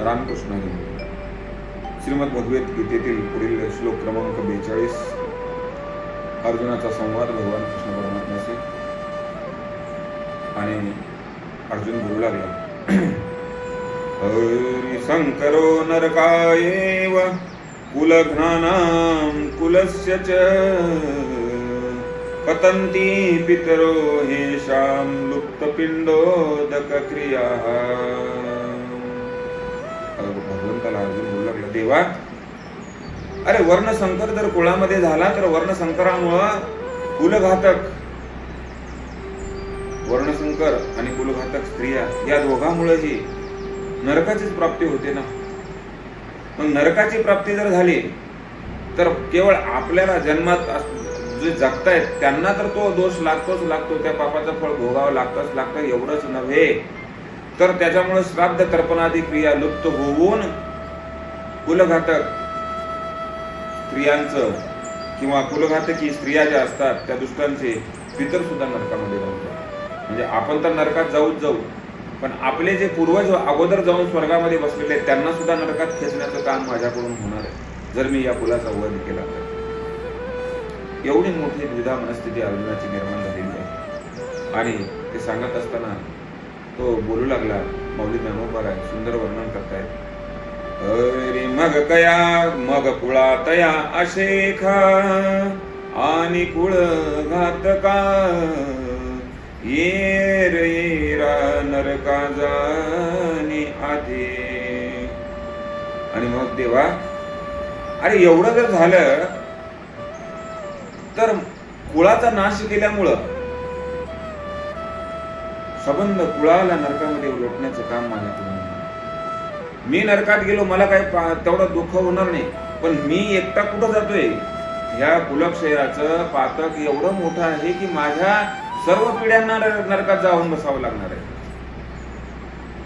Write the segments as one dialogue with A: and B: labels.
A: रामकृष्ण श्रीमद भगवत गीतेतील पुढील श्लोक क्रमांक बेचाळीस. अर्जुनाचा संवाद भगवान कृष्ण परमात्म्याशी आणि अर्जुन बोलू लागला. हरी शंकरो नरकायेव कुलघ्नानां कुलस्य च. पतन्ति पितरो हेषां लुप्तपिण्डोदकक्रियाः. भगवंताला अर्जुन बोलू लागला देवा अरे वर्णसंकर जर कुळामध्ये झाला तर वर्णसंकरामुळं कुलघातक वर्णसंकर आणि कुलघातक स्त्रिया या दोघांमुळेही नरकाचीच प्राप्ती होते ना? मग नरकाची प्राप्ती जर झाली तर केवळ आपल्याला जन्मात जे जगतायत त्यांना तर तो दोष लागतोच लागतो. त्या पापाचं फळ भोगावं लागतंच लागतं एवढंच नव्हे. तर त्याच्यामुळे श्राद्ध तर्पणादी क्रिया लुप्त होऊन कुलघातक स्त्रियांचं किंवा कुलघातकी स्त्रिया ज्या असतात त्या दुष्टांचे पितर सुद्धा नरकामध्ये जाऊन म्हणजे आपण तर नरकात जाऊच जाऊ पण आपले जे पूर्वज अगोदर जाऊन स्वर्गामध्ये बसलेले आहेत, त्यांना सुद्धा नरकात खेचण्याचं काम माझ्याकडून होणार आहे जर मी या पुलाचा वध केला तर. एवढी मोठी द्विधा मनस्थिती अर्जुनाची निर्माण झालेली आहे. आणि ते सांगत असताना तो बोलू लागला मौली ज्ञानोबा आहे सुंदर वर्णन करतायत. अरे मग कया मग कुळा तया अशेखा आणि कुळ घातका येर येरा नरका जाने आधी. आणि मग देवा अरे एवढं जर झालं तर कुळाचा नाश केल्यामुळं संबंध कुळाला नरकामध्ये लोटण्याचं काम माझ्याकडून मी नरकात गेलो मला काय पा- तेवढं दुःख होणार नाही. पण मी एकटा कुठं जातोय? ह्या कुलक्षयाचं पातक एवढं मोठं आहे की माझ्या सर्व पिढ्यांना नरकात जाऊन बसावं लागणार आहे.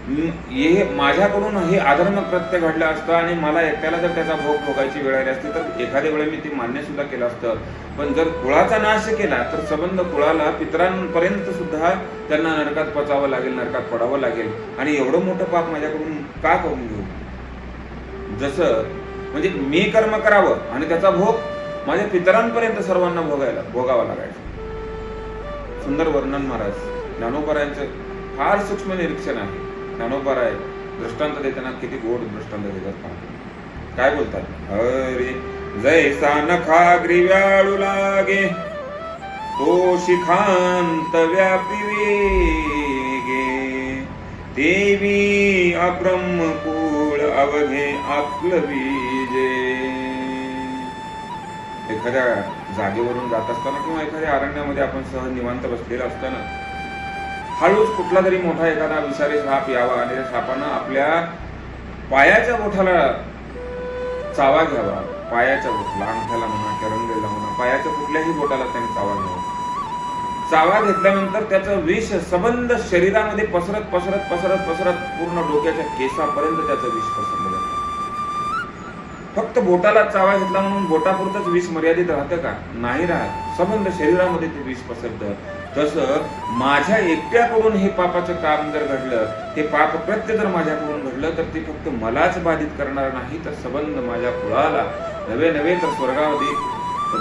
A: हे माझ्याकडून हे अधर्म कृत्य घडलं असतं आणि मला एकट्याला जर त्याचा भोग भोगायची वेळ आली असती तर एखाद्या वेळी मी ते मान्य सुद्धा केलं असतं. पण जर कुळाचा नाश केला तर संबंध कुळाला पितरांपर्यंत सुद्धा त्यांना नरकात पचावं लागेल नरकात पडावं लागेल. आणि एवढं मोठं पाप माझ्याकडून का करून घेऊ? जसं म्हणजे मी कर्म करावं आणि त्याचा भोग माझ्या पितरांपर्यंत सर्वांना भोगायला भोगावा लागायचा. सुंदर वर्णन महाराज ज्ञानोबरायांचं फार सूक्ष्म निरीक्षण आहे. ज्ञानोबराय दृष्टांत देताना किती गोड दृष्टांत देतात पाहतो काय बोलतात? अरे जैसा नखा ग्रीव्याळू लागे तो शिखांत व्यापी वेगे. देवी अब्रह्मकूळ अवघे आपलं बीजे. एखाद्या जागेवरून जात असताना किंवा एखाद्या अरण्यामध्ये आपण सहज निवांत बसलेला असताना हळूच कुठला तरी मोठा एखादा विषारी साप यावा आणि त्या सापानं आपल्या पायाच्या बोठाला चावा घ्यावा. पायाच्या बोटाला अंगठ्याला म्हणा करंगेला म्हणा पायाच्या कुठल्याही बोटाला त्याने चावा घ्यावा. चावा घेतल्यानंतर त्याचं विष सबंध शरीरामध्ये पसरत पसरत पसरत पसरत पूर्ण डोक्याच्या केसापर्यंत त्याचं विष पसरलं जातं फक्त बोटाला चावा घेतला म्हणून बोटापुरतच विष मर्यादित राहतं का? नाही राहत. सबंध शरीरामध्ये ते विष पसरतं. तसं माझ्या एकट्याकडून हे पापाचं काम जर घडलं ते पाप कृत्य जर माझ्याकडून घडलं तर ते फक्त मलाच बाधित करणार नाही तर संबंध माझ्या कुळाला. नवे नवे तर स्वर्गावधी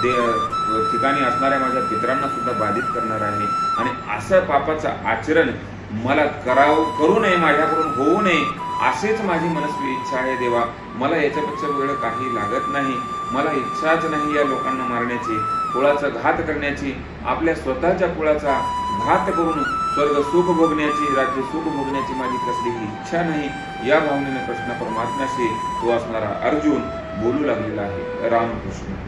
A: दे- ठिकाणी असणाऱ्या माझ्या पित्रांना सुद्धा बाधित करणार आहे. आणि असं पापाचं आचरण मला करावं करू नये माझ्याकडून होऊ नये असेच माझी मनस्वी इच्छा आहे देवा. मला याच्यापेक्षा वेळ काही लागत नाही. मला इच्छाच नाही या लोकांना मारण्याची कुळाचा घात करण्याची आपल्या स्वतःच्या कुळाचा घात करून स्वर्ग सुख भोगण्याची राज्य सुख भोगण्याची माझी कसलीही इच्छा नाही. या भावनेने कृष्ण परमात्म्याशी तो असणारा अर्जुन बोलू लागलेला आहे. रामकृष्ण.